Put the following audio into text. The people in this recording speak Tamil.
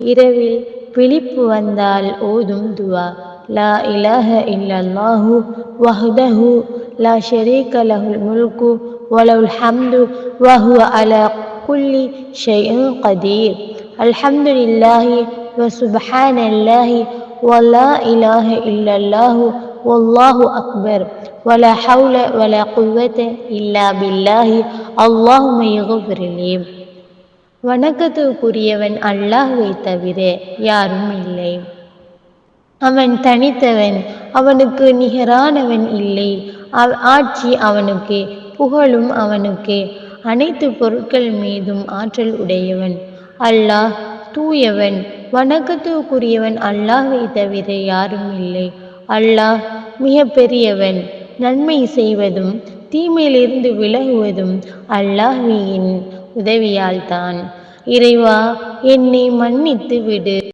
இரவில் விழிப்பு வந்தால் ஓதும் துவா லா இலாஹ இல்லல்லாஹு வஹ்தஹு லா ஷரீக லஹுல் முல்கு வலவுல் ஹம்து வஹுவ அலா குல்லி ஷைஇன் கதீர் அல்ஹம்துலில்லாஹி வசுப்ஹானல்லாஹி வலா இலாஹ இல்லல்லாஹு வல்லாஹு அக்பர் ولا حول ولا قوة إلا بالله اللهم يغفر لي வணக்கத்துக்குரியவன் அல்லாஹுவை தவிர யாரும் இல்லை. அவன் தனித்தவன் அவனுக்கு நிகரானவன் இல்லை. ஆட்சி அவனுக்கு புகழும் அவனுக்கு அனைத்து பொருட்கள் மீதும் ஆற்றல் உடையவன். அல்லாஹ் தூயவன் வணக்கத்துக்குரியவன் அல்லாஹை தவிர யாரும் இல்லை. அல்லாஹ் மிக பெரியவன் நன்மை செய்வதும் தீமையிலிருந்து விலகுவதும் அல்லாஹியின் உதவியால்தான் இறைவா என்னை மன்னித்து விடு